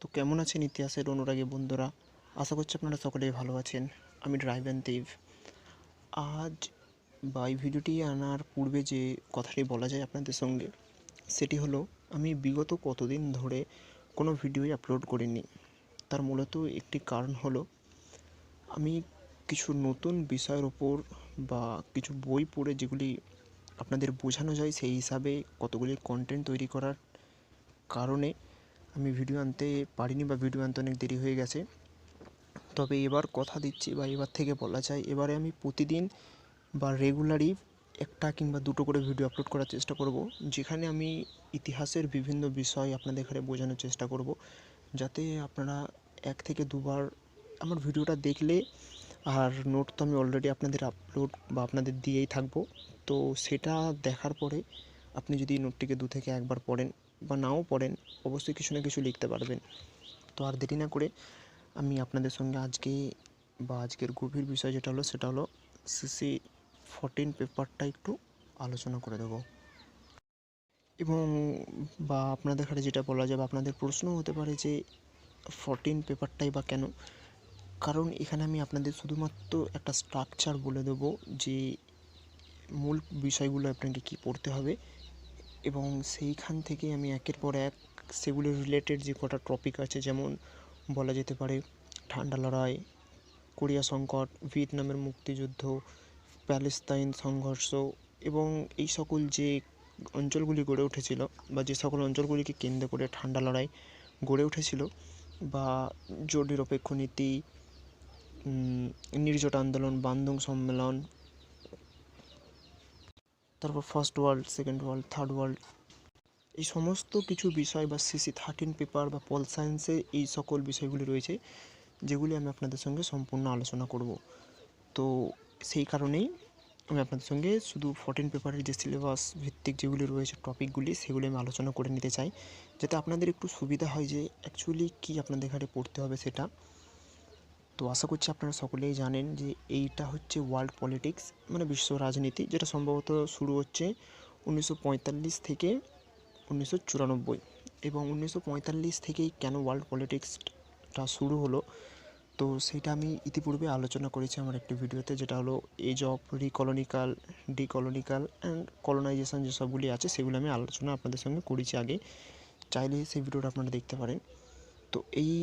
তো কেমন আছেন ইতিহাসের অনুরাগী বন্ধুরা? আশা করছি আপনারা সকলেই ভালো আছেন। আমি ড্রাইভেন দেব। আজ বা এই ভিডিওটি আনার পূর্বে যে কথাটি বলা যায় আপনাদের সঙ্গে, সেটি হলো, আমি বিগত কতদিন ধরে কোনো ভিডিওই আপলোড করিনি। তার মূলত একটি কারণ হলো, আমি কিছু নতুন বিষয়ের ওপর বা কিছু বই পড়ে যেগুলি আপনাদের বোঝানো যায় সেই হিসাবে কতগুলি কন্টেন্ট তৈরি করার কারণে আমি ভিডিও আনতে পারিনি বা ভিডিও আনতে অনেক দেরি হয়ে গেছে। তবে এবার কথা দিচ্ছি বা এবার থেকে বলা যায়, এবারে আমি প্রতিদিন বা রেগুলারই একটা কিংবা দুটো করে ভিডিও আপলোড করার চেষ্টা করব, যেখানে আমি ইতিহাসের বিভিন্ন বিষয় আপনাদের এখানে বোঝানোর চেষ্টা করব, যাতে আপনারা এক থেকে দুবার আমার ভিডিওটা দেখলে আর নোট তো আমি অলরেডি আপনাদের আপলোড বা আপনাদের দিয়েই থাকব। তো সেটা দেখার পরে আপনি যদি নোটটিকে দু থেকে একবার পড়েন বা নাও পড়েন, অবশ্যই কিছু না কিছু লিখতে পারবেন। তো আর দেরি না করে আমি আপনাদের সঙ্গে আজকে বা আজকের গভীর বিষয় যেটা হলো সেটা হলো সিসি ফোরটিন পেপারটা একটু আলোচনা করে দেবো। এবং বা আপনাদের এখানে যেটা বলা যাবে আপনাদের প্রশ্ন হতে পারে যে ফোরটিন পেপারটাই বা কেন? কারণ এখানে আমি আপনাদের শুধুমাত্র একটা স্ট্রাকচার বলে দেবো যে মূল বিষয়গুলো আপনাকে কী পড়তে হবে। এবং সেইখান থেকে আমি একের পর এক সেগুলোর রিলেটেড যে কটা টপিক আছে, যেমন বলা যেতে পারে ঠান্ডা লড়াই, কোরিয়া সংকট, ভিয়েতনামের মুক্তিযুদ্ধ, প্যালেস্তাইন সংঘর্ষ এবং এই সকল যে অঞ্চলগুলি গড়ে উঠেছিল বা যে সকল অঞ্চলগুলিকে কেন্দ্র করে ঠান্ডা লড়াই গড়ে উঠেছিল বা জোট নিরপেক্ষ নীতি নির্জট আন্দোলন বান্ধব সম্মেলন তারপর first world second world third world এই সমস্ত কিছু বিষয় বা সিসি থার্টিন পেপার বা পল সায়েন্সে এই সকল বিষয়গুলি রয়েছে, যেগুলি আমি আপনাদের সঙ্গে সম্পূর্ণ আলোচনা করব। তো সেই কারণেই আমি আপনাদের সঙ্গে শুধু ফোরটিন পেপারের যে সিলেবাস ভিত্তিক যেগুলি রয়েছে টপিকগুলি সেগুলি আমি আলোচনা করে নিতে চাই, যাতে আপনাদের একটু সুবিধা হয় যে অ্যাকচুয়ালি কী আপনাদের এখানে পড়তে হবে সেটা। তো আশা করছি আপনারা সকলেই জানেন যে এইটা হচ্ছে ওয়ার্ল্ড পলিটিক্স মানে বিশ্ব রাজনীতি, যেটা সম্ভবত শুরু হচ্ছে উনিশশো পঁয়তাল্লিশ থেকে উনিশশো চুরানব্বই। এবং উনিশশো পঁয়তাল্লিশ থেকেই কেন ওয়ার্ল্ড পলিটিক্সটা শুরু হলো, তো সেটা আমি ইতিপূর্বে আলোচনা করেছি আমার একটি ভিডিওতে, যেটা হলো age of recolonical decolonical and colonisation যেসবগুলি আছে, সেগুলো আমি আলোচনা আপনাদের সঙ্গে করেছি আগে। চাইলে সেই ভিডিওটা আপনারা দেখতে পারেন। তো এই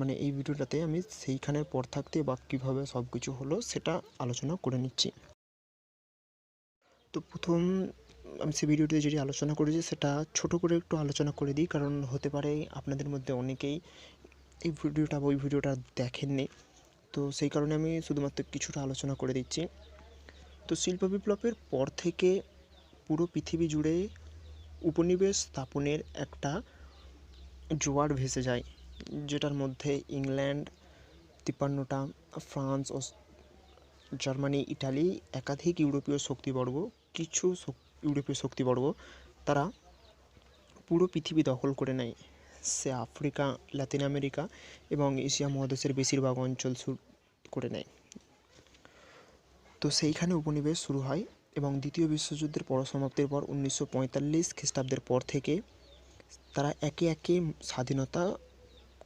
মানে এই ভিডিওটাতে আমি সেইখানের পর থাকতে বা কীভাবে সব কিছু হলো সেটা আলোচনা করে নিচ্ছি। তো প্রথম আমি সেই ভিডিওতে যেটি আলোচনা করেছি সেটা ছোট করে একটু আলোচনা করে দিই, কারণ হতে পারে আপনাদের মধ্যে অনেকেই এই ভিডিওটা বা ওই ভিডিওটা দেখেননি। তো সেই কারণে আমি শুধুমাত্র কিছুটা আলোচনা করে দিচ্ছি। তো শিল্প বিপ্লবের পর থেকে পুরো পৃথিবী জুড়ে উপনিবেশ স্থাপনের একটা জোয়ার ভেসে যায়। যেটার মধ্যে ইংল্যান্ড, তিপ্পান্নটা, ফ্রান্স ও জার্মানি, ইটালি, একাধিক ইউরোপীয় শক্তিবর্গ, কিছু ইউরোপীয় শক্তিবর্গ, তারা পুরো পৃথিবী দখল করে নেয়। সে আফ্রিকা, লাতিন আমেরিকা এবং এশিয়া মহাদেশের বেশিরভাগ অঞ্চল করে নেয়। তো সেইখানে উপনিবেশ শুরু হয় এবং দ্বিতীয় বিশ্বযুদ্ধের পরসমাপ্তির পর উনিশশো পঁয়তাল্লিশ খ্রিস্টাব্দের পর থেকে তারা একে একে স্বাধীনতা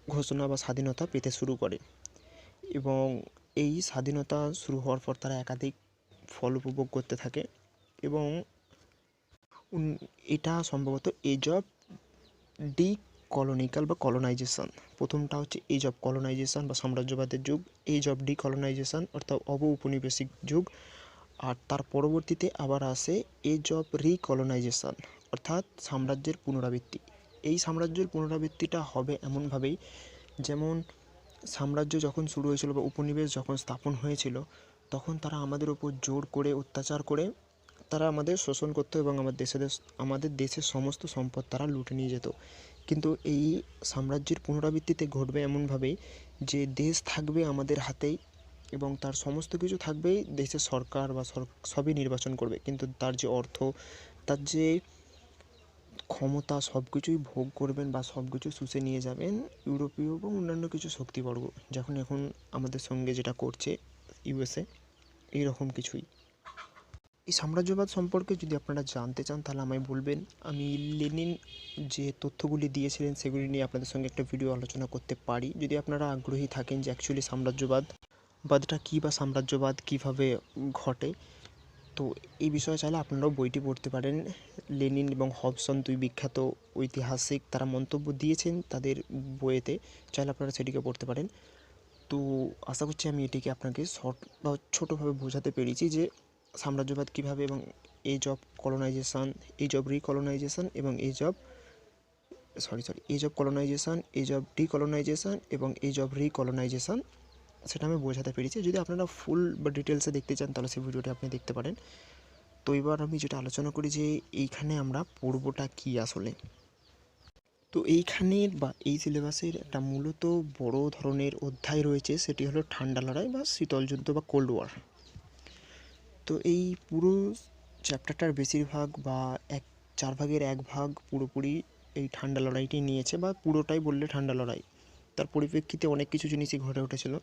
ঘোষণা বা স্বাধীনতা পেতে শুরু করে এবং এই স্বাধীনতা শুরু হওয়ার পর তারা একাধিক ফল উপভোগ করতে থাকে এবং এটা সম্ভবত এজ অফ ডি কলোনিক্যাল বা কলোনাইজেশন। প্রথমটা হচ্ছে এজ অফ কলোনাইজেশন বা সাম্রাজ্যবাদের যুগ, এজ অফ ডি কলোনাইজেশন অর্থাৎ অব উপনিবেশিক যুগ, আর তার পরবর্তীতে আবার আসে এজ অফ রিকলোনাইজেশন, অর্থাৎ সাম্রাজ্যের পুনরাবৃত্তি। এই সাম্রাজ্যের পুনরাবৃত্তিটা হবে এমনভাবেই যেমন সাম্রাজ্য যখন শুরু হয়েছিল বা উপনিবেশ যখন স্থাপন হয়েছিল, তখন তারা আমাদের ওপর জোর করে অত্যাচার করে তারা আমাদের শোষণ করতো এবং আমার দেশে, আমাদের দেশের সমস্ত সম্পদ তারা লুটে নিয়ে যেত। কিন্তু এই সাম্রাজ্যের পুনরাবৃত্তিতে ঘটবে এমনভাবেই যে দেশ থাকবে আমাদের হাতেই এবং তার সমস্ত কিছু থাকবেই দেশের সরকার বা সবই নির্বাচন করবে। কিন্তু তার যে অর্থ, তার যে ক্ষমতা সব কিছুই ভোগ করবেন বা সব কিছু শুষে নিয়ে যাবেন ইউরোপীয় এবং অন্যান্য কিছু শক্তিবর্গ, যখন এখন আমাদের সঙ্গে যেটা করছে ইউএসএ, এইরকম কিছুই। এই সাম্রাজ্যবাদ সম্পর্কে যদি আপনারা জানতে চান, তাহলে আমায় বলবেন। আমি লেনিন যে তথ্যগুলি দিয়েছিলেন, সেগুলি নিয়ে আপনাদের সঙ্গে একটা ভিডিও আলোচনা করতে পারি। যদি আপনারা আগ্রহী থাকেন যে অ্যাকচুয়ালি সাম্রাজ্যবাদ, বাদটা কী বা সাম্রাজ্যবাদ কীভাবে ঘটে তো এই বিষয়ে চাইলে আপনারাও বইটি পড়তে পারেন। লেনিন এবং হবসন দুই বিখ্যাত ঐতিহাসিক তারা মন্তব্য দিয়েছেন তাদের বইয়েতে। চাইলে আপনারা সেটিকে পড়তে পারেন। তো আশা করছি আমি এটিকে আপনাকে শর্ট বা ছোটোভাবে বোঝাতে পেরেছি যে সাম্রাজ্যবাদ কীভাবে এবং age of colonisation, age of recolonisation এবং age of, sorry sorry, age of colonisation, age of decolonisation এবং এজ অফ রিকলোনাইজেশন সেটা আমি বোঝাতে পেরেছি। যদি আপনারা ফুল বা ডিটেলসে দেখতে চান, তাহলে সেই ভিডিওটি আপনি দেখতে পারেন। তো এবার আমি যেটা আলোচনা করি যে, এইখানে আমরা পড়বোটা কী আসলে? তো এইখানের বা এই সিলেবাসের একটা মূলত বড় ধরনের অধ্যায় রয়েছে, সেটি হলো ঠান্ডা লড়াই বা শীতল যুদ্ধ বা কোল্ড ওয়ার তো এই পুরো চ্যাপ্টারটার বেশিরভাগ বা এক, চার ভাগের এক ভাগ পুরোপুরি এই ঠান্ডা লড়াইটি নিয়েছে বা পুরোটাই বললে ঠান্ডা লড়াই। তার পরিপ্রেক্ষিতে অনেক কিছু জিনিসই ঘটে উঠেছিল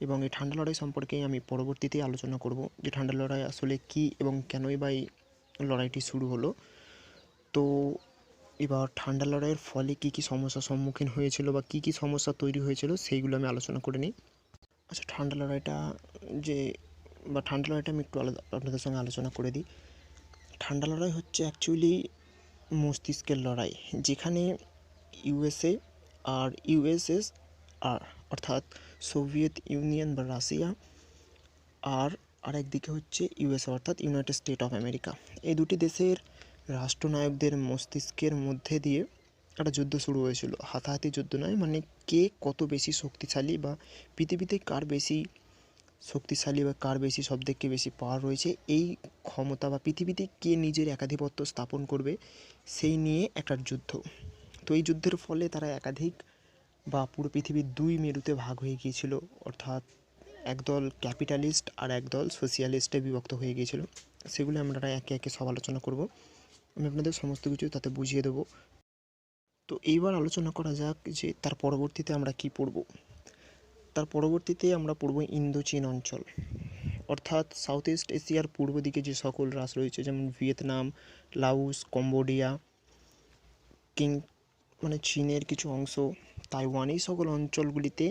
এবং এই ঠান্ডা লড়াই সম্পর্কে আমি পরবর্তীতে আলোচনা করব যে ঠান্ডা লড়াই আসলে কী এবং কেনই বা এই লড়াইটি শুরু হলো। তো এবার ঠান্ডা লড়াইয়ের ফলে কী কী সমস্যার সম্মুখীন হয়েছিল বা কী কী সমস্যা তৈরি হয়েছিল সেইগুলো আমি আলোচনা করে নিই। আচ্ছা ঠান্ডা লড়াইটা যে বা ঠান্ডা লড়াইটা আমি একটু আলাদা আপনাদের সঙ্গে আলোচনা করে দিই। ঠান্ডা লড়াই হচ্ছে অ্যাকচুয়ালি মস্তিষ্কের লড়াই যেখানে ইউএসএ আর ইউএসএস আর, অর্থাৎ সোভিয়েত ইউনিয়ন বা রাশিয়া, আর আরেকদিকে হচ্ছে ইউএসএ অর্থাৎ ইউনাইটেড স্টেট অফ আমেরিকা এই দুটি দেশের রাষ্ট্রনায়কদের মস্তিষ্কের মধ্যে দিয়ে একটা যুদ্ধ শুরু হয়েছিল। হাতাহাতি যুদ্ধ নয় মানে কে কত বেশি শক্তিশালী বা পৃথিবীতে কার বেশি শক্তিশালী বা কার বেশি সব থেকে বেশি পাওয়ার রয়েছে, এই ক্ষমতা বা পৃথিবীতে কে নিজের একাধিপত্য স্থাপন করবে, সেই নিয়ে একটা যুদ্ধ। তো এই যুদ্ধের ফলে তারা একাধিক বা পুরো পৃথিবীর দুই মেরুতে ভাগ হয়ে গিয়েছিল। অর্থাৎ একদল ক্যাপিটালিস্ট আর একদল সোশিয়ালিস্টে বিভক্ত হয়ে গিয়েছিল। সেগুলো আমরা একে একে সব আলোচনা করব। আমি আপনাদের সমস্ত কিছু তাতে বুঝিয়ে দেবো। তো এইবার আলোচনা করা যাক যে তার পরবর্তীতে আমরা কি পড়ব। তার পরবর্তীতে আমরা পড়ব ইন্দো চীন অঞ্চল। অর্থাৎ সাউথ ইস্ট এশিয়ার পূর্ব দিকে যে সকল রাষ্ট্র রয়েছে, যেমন ভিয়েতনাম লাউস কম্বোডিয়া, কিং মানে চীনের কিছু অংশ, তাইওয়ান, এই সকল অঞ্চলগুলিতে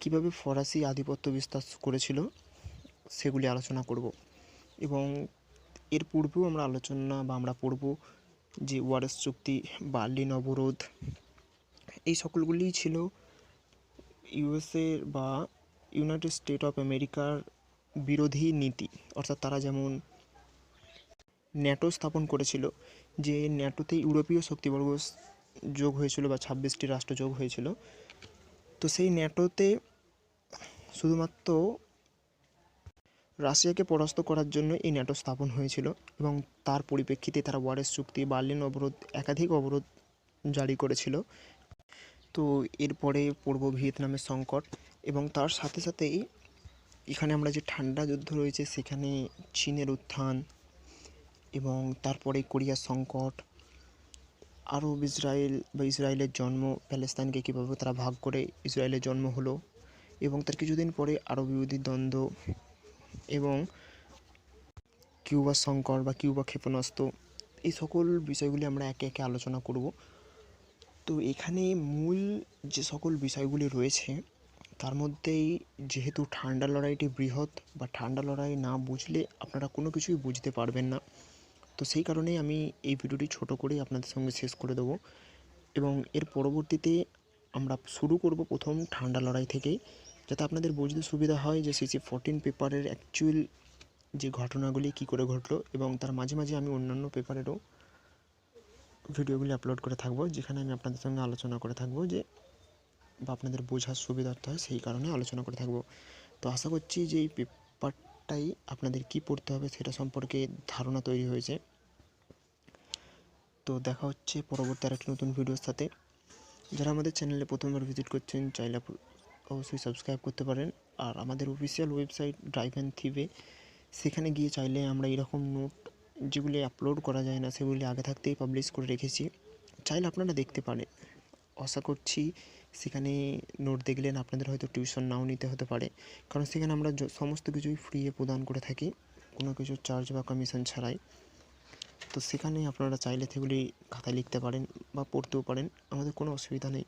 কীভাবে ফরাসি আধিপত্য বিস্তার করেছিল সেগুলি আলোচনা করব। এবং এর পূর্বেও আমরা আলোচনা বা আমরা পড়ব যে ওয়ারেস চুক্তি, বার্লিন অবরোধ, এই সকলগুলিই ছিল ইউএসএ বা ইউনাইটেড স্টেট অফ আমেরিকার বিরোধী নীতি। অর্থাৎ তারা যেমন ন্যাটো স্থাপন করেছিল, যে ন্যাটোতে ইউরোপীয় শক্তিবর্গ যোগ হয়েছিল বা ছাব্বিশটি রাষ্ট্র যোগ হয়েছিল। তো সেই ন্যাটোতে শুধুমাত্র রাশিয়াকে পরাস্ত করার জন্য এই ন্যাটো স্থাপন হয়েছিল এবং তার পরিপ্রেক্ষিতে তারা ওয়ারেস চুক্তি, বার্লিন অবরোধ, একাধিক অবরোধ জারি করেছিল। তো এরপরে পূর্ব ভিয়েতনামের সংকট এবং তার সাথে সাথেই এখানে আমরা যে ঠান্ডা যুদ্ধ রয়েছে, সেখানে চীনের উত্থান এবং তারপরে কোরিয়ার সংকট আরব ইসরায়েল বা ইসরায়েলের জন্ম প্যালেস্তাইনকে কীভাবে তারা ভাগ করে ইসরায়েলের জন্ম হলো এবং তার কিছুদিন পরে আরব ইহুদি দ্বন্দ্ব এবং কিউবা সংকট বা কিউবা ক্ষেপণাস্ত্র এই সকল বিষয়গুলি আমরা একে একে আলোচনা করব। তো এখানে মূল যে সকল বিষয়গুলি রয়েছে, তার মধ্যেই যেহেতু ঠান্ডা লড়াইটি বৃহৎ বা ঠান্ডা লড়াই না বুঝলে আপনারা কোনো কিছুই বুঝতে পারবেন না। তো সেই কারণেই আমি এই ভিডিওটি ছোট করেই আপনাদের সঙ্গে শেষ করে দেবো। এবং এর পরবর্তীতে আমরা শুরু করব প্রথম ঠান্ডা লড়াই থেকেই। যাতে আপনাদের বুঝতে সুবিধা হয় যে সিসি ফোরটিন পেপারের অ্যাকচুয়াল যে ঘটনাগুলি কী করে ঘটলো এবং তার মাঝে মাঝে আমি অন্যান্য পেপারেরও ভিডিওগুলি আপলোড করে থাকব, যেখানে আমি আপনাদের সঙ্গে আলোচনা করে থাকব যে বা আপনাদের বোঝার সুবিধার্থ হয় সেই কারণে আলোচনা করে থাকব। তো আশা করছি যে এই পেপারটাই আপনাদের কী পড়তে হবে সেটা সম্পর্কে ধারণা তৈরি হয়েছে। তো দেখা হচ্ছে পরবর্তী আরেকটি নতুন ভিডিওর সাথে। যারা আমাদের চ্যানেলে প্রথমবার ভিজিট করছেন, চাইলে অবশ্যই সাবস্ক্রাইব করতে পারেন। আর আমাদের অফিসিয়াল ওয়েবসাইট ড্রাইভ অ্যান্ড থিভে সেখানে গিয়ে চাইলে আমরা এরকম নোট যেগুলি আপলোড করা যায় না, সেগুলি আগে থাকতেই পাবলিশ করে রেখেছি। চাইলে আপনারা দেখতে পারেন। আশা করছি সেখানে নোট দেখলেন আপনাদের হয়তো টিউশন নাও নিতে হতে পারে। কারণ সেখানে আমরা সমস্ত কিছুই ফ্রিয়ে প্রদান করে থাকি, কোনো কিছু চার্জ বা কমিশন ছাড়াই। তো সেখানে আপনারা চাইলে সেগুলি খাতায় লিখতে পারেন বা পড়তেও পারেন, আমাদের কোনো অসুবিধা নেই।